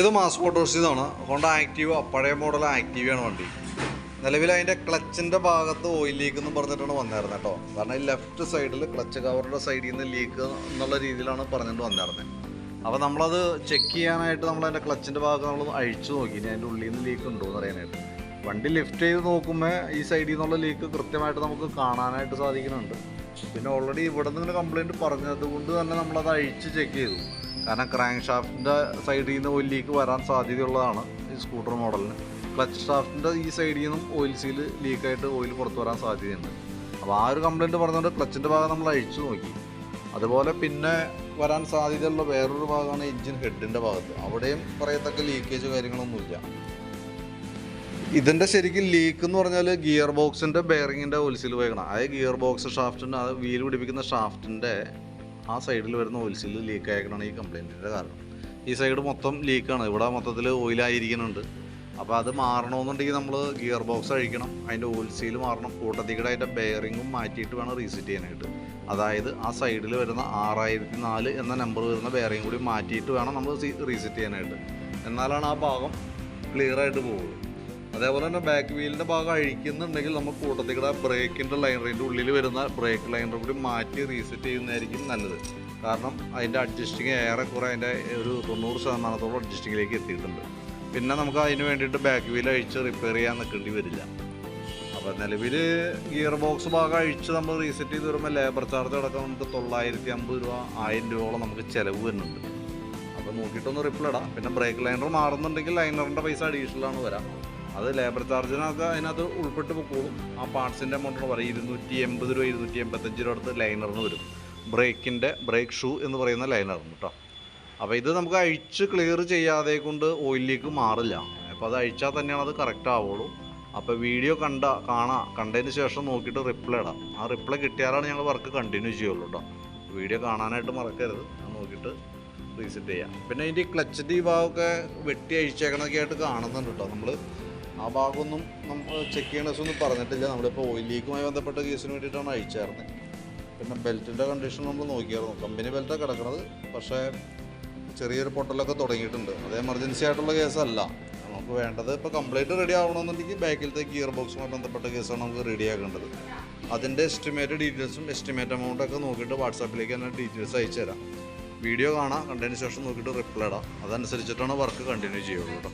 ഇത് mass Motors ഇതാണ്. Honda Activa പഴയ മോഡൽ ആക്റ്റീവയാണ് വണ്ടി. നിലവിൽ അതിന്റെ ക്ലച്ചിന്റെ ഭാഗത്ത് ഓയിൽ ലീക്ക് എന്ന് പറഞ്ഞിട്ടാണ് വന്നിരുന്നത് കേട്ടോ കാരണം ഈ ലെഫ്റ്റ് സൈഡിൽ ക്ലച്ച് കവറിന്റെ സൈഡിൽ നിന്ന് ലീക്ക് എന്നുള്ള രീതിയിലാണ് പറഞ്ഞിട്ട് വന്നിരുന്നത് അപ്പോൾ നമ്മളത് ചെക്ക് ചെയ്യാനായിട്ട് നമ്മൾ അതിന്റെ ക്ലച്ചിന്റെ ഭാഗത്ത് നമ്മൾ അഴിച്ചു നോക്കി. ഇനി അതിന്റെ ഉള്ളിൽ നിന്ന് ലീക്ക് ഉണ്ടോ എന്ന് അറിയാനായിട്ട്. വണ്ടി ലിഫ്റ്റ് ചെയ്ത് നോക്കുമ്പോൾ ഈ സൈഡിൽ നിന്നുള്ള ലീക്ക് കൃത്യമായിട്ട് നമുക്ക് കാണാനായിട്ട് സാധിക്കുന്നുണ്ട്. പിന്നെ ഓൾറെഡി ഇവിടെ നിന്ന് ഇങ്ങനെ കംപ്ലൈന്റ് പറഞ്ഞത് കൊണ്ട് തന്നെ നമ്മളത് അഴിച്ച് ചെക്ക് ചെയ്തു. കാരണം ക്രാങ്ക് ഷാഫ്റ്റിന്റെ സൈഡിൽ നിന്ന് ഓയിൽ ലീക്ക് വരാൻ സാധ്യതയുള്ളതാണ് ഈ സ്കൂട്ടർ മോഡലിന് ക്ലച്ച് ഷാഫ്റ്റിന്റെ ഈ സൈഡിൽ നിന്നും ഓയിൽ സീൽ ലീക്കായിട്ട് ഓയിൽ പുറത്തു വരാൻ സാധ്യതയുണ്ട്. അപ്പോൾ ആ ഒരു കംപ്ലയിന്റ് പറഞ്ഞുകൊണ്ട് ക്ലച്ചിന്റെ ഭാഗം നമ്മൾ അഴിച്ചു നോക്കി. അതുപോലെ പിന്നെ വരാൻ സാധ്യതയുള്ള വേറൊരു ഭാഗമാണ് എഞ്ചിൻ ഹെഡിന്റെ ഭാഗത്ത്. അവിടെയും പറയത്തക്ക ലീക്കേജ് കാര്യങ്ങളൊന്നുമില്ല ഇതിന്റെ ശരിക്കും ലീക്ക് എന്ന് പറഞ്ഞാൽ ഗിയർ ബോക്സിന്റെ ബെയറിങ്ങിന്റെ ഒലിസിൽ പോയിക്കണം അതായത് ഗിയർ ബോക്സ് ഷാഫ്റ്റിന്റെ അത് വീൽ പിടിപ്പിക്കുന്ന ഷാഫ്റ്റിന്റെ ആ സൈഡിൽ വരുന്ന ഒലിസിൽ ലീക്ക് ആയക്കണം ഈ കംപ്ലൈന്റിന്റെ കാരണം. ഈ സൈഡ് മൊത്തം ലീക്കാണ് ഇവിടെ മൊത്തത്തിൽ ഓയിലായിരിക്കുന്നുണ്ട് അപ്പോൾ അത് മാറണമെന്നുണ്ടെങ്കിൽ നമ്മൾ ഗിയർ ബോക്സ് അഴിക്കണം. അതിന്റെ ഓയിൽ സീൽ മാറണം. കൂട്ടത്തിക്കടെ അതിന്റെ ബെയറിങ്ങും മാറ്റിയിട്ട് വേണം റീസെറ്റ് ചെയ്യാനായിട്ട്. അതായത് ആ സൈഡിൽ വരുന്ന ആറായിരത്തി നാല് എന്ന നമ്പർ വരുന്ന ബെയറിങ് കൂടി മാറ്റിയിട്ട് വേണം നമ്മൾ റീസെറ്റ് ചെയ്യാനായിട്ട്. എന്നാലാണ് ആ ഭാഗം ക്ലിയർ ആയിട്ട് പോകുള്ളൂ അതേപോലെ തന്നെ ബാക്ക് വീലിന്റെ ഭാഗം അഴിക്കുന്നുണ്ടെങ്കിൽ നമ്മൾ കൂട്ടത്തിക്കടെ ബ്രേക്കിന്റെ ലൈനറിന്റെ ഉള്ളിൽ വരുന്ന ബ്രേക്ക് ലൈനർ കൂടി മാറ്റി റീസെറ്റ് ചെയ്യുന്നതായിരിക്കും നല്ലത്. കാരണം അതിന്റെ അഡ്ജസ്റ്റിങ് ഏറെക്കുറെ അതിന്റെ ഒരു തൊണ്ണൂറ് ശതമാനത്തോളം അഡ്ജസ്റ്റിങ്ങിലേക്ക് എത്തിയിട്ടുണ്ട്. പിന്നെ നമുക്ക് അതിന് വേണ്ടിയിട്ട് ബാക്ക് വീൽ അഴിച്ച് റിപ്പയർ ചെയ്യാൻ നിൽക്കേണ്ടി വരില്ല. അപ്പോൾ നിലവിൽ ഗിയർ ബോക്സ് ഭാഗം അഴിച്ച് നമ്മൾ റീസെറ്റ് ചെയ്ത് വരുമ്പോൾ ലേബർ ചാർജ് അടക്കം നമുക്ക് തൊള്ളായിരത്തി അമ്പത് രൂപ ആയിരം രൂപയോളം നമുക്ക് ചിലവ് വരുന്നുണ്ട്. അപ്പോൾ നോക്കിയിട്ടൊന്ന് റിപ്ലൈ ഇടാം. പിന്നെ ബ്രേക്ക് ലൈനർ മാറുന്നുണ്ടെങ്കിൽ ലൈനറിന്റെ പൈസ അഡീഷണലാണ് വരാം. അത് ലേബർ ചാർജിനൊക്കെ അതിനകത്ത് ഉൾപ്പെട്ട് പൊക്കോളും ആ പാർട്സിന്റെ എമൗണ്ട് പറയും ഇരുന്നൂറ്റി എൺപത് രൂപ ഇരുന്നൂറ്റി എൺപത്തഞ്ച് രൂപ അടുത്ത് ലൈനറിന് വരും. ബ്രേക്കിന്റെ ബ്രേക്ക് ഷൂ എന്ന് പറയുന്ന ലൈനറിന് കേട്ടോ അപ്പോൾ ഇത് നമുക്ക് അഴിച്ച് ക്ലിയർ ചെയ്യാതെ കൊണ്ട് ഓയിലിലേക്ക് മാറില്ല. അപ്പോൾ അത് അഴിച്ചാൽ തന്നെയാണ് അത് കറക്റ്റ് ആവുള്ളൂ. അപ്പോൾ വീഡിയോ കണ്ട കാണാം കണ്ടതിന് ശേഷം നോക്കിയിട്ട് റിപ്ലൈ ഇടാം. ആ റിപ്ലൈ കിട്ടിയാലാണ് ഞങ്ങൾ വർക്ക് കണ്ടിന്യൂ ചെയ്യുള്ളൂ കേട്ടോ വീഡിയോ കാണാനായിട്ട് മറക്കരുത്. നോക്കിയിട്ട് റീസെറ്റ് ചെയ്യാം. പിന്നെ ഇതിന്റെ ക്ലച്ചിന്റെ ഈ ഭാഗമൊക്കെ വെട്ടി അഴിച്ചേക്കണൊക്കെ ആയിട്ട് കാണുന്നുണ്ട് കേട്ടോ നമ്മൾ ആ ഭാഗമൊന്നും നമ്മൾ ചെക്ക് ചെയ്യണ ദിവസമൊന്നും പറഞ്ഞിട്ടില്ല. നമ്മളിപ്പോൾ ഓയിൽ ലീക്കുമായി ബന്ധപ്പെട്ട കേസിന് വേണ്ടിയിട്ടാണ് അയച്ചായിരുന്നത് പിന്നെ ബെൽറ്റിന്റെ കണ്ടീഷൻ നമ്മൾ നോക്കിയായിരുന്നു. കമ്പനി ബെൽറ്റാണ് കിടക്കുന്നത് പക്ഷേ ചെറിയൊരു പൊട്ടലൊക്കെ തുടങ്ങിയിട്ടുണ്ട്. അത് എമർജൻസി ആയിട്ടുള്ള കേസല്ല. നമുക്ക് വേണ്ടത് ഇപ്പോൾ കംപ്ലീറ്റ് റെഡി ആവണമെന്നുണ്ടെങ്കിൽ ബാക്കിലത്തെ ഗിയർ ബോക്സുമായി ബന്ധപ്പെട്ട കേസാണ് നമുക്ക് റെഡി ആക്കേണ്ടത്. അതിന്റെ എസ്റ്റിമേറ്റ് ഡീറ്റെയിൽസും എസ്റ്റിമേറ്റ് എമൗണ്ടൊക്കെ നോക്കിയിട്ട് വാട്സാപ്പിലേക്ക് തന്നെ ഡീറ്റെയിൽസ് അയച്ചു തരാം. വീഡിയോ കാണാം. കണ്ടതിന് ശേഷം നോക്കിയിട്ട് റിപ്ലൈ ഇടാം. അതനുസരിച്ചിട്ടാണ് വർക്ക് കണ്ടിന്യൂ ചെയ്യുള്ളൂ കേട്ടോ.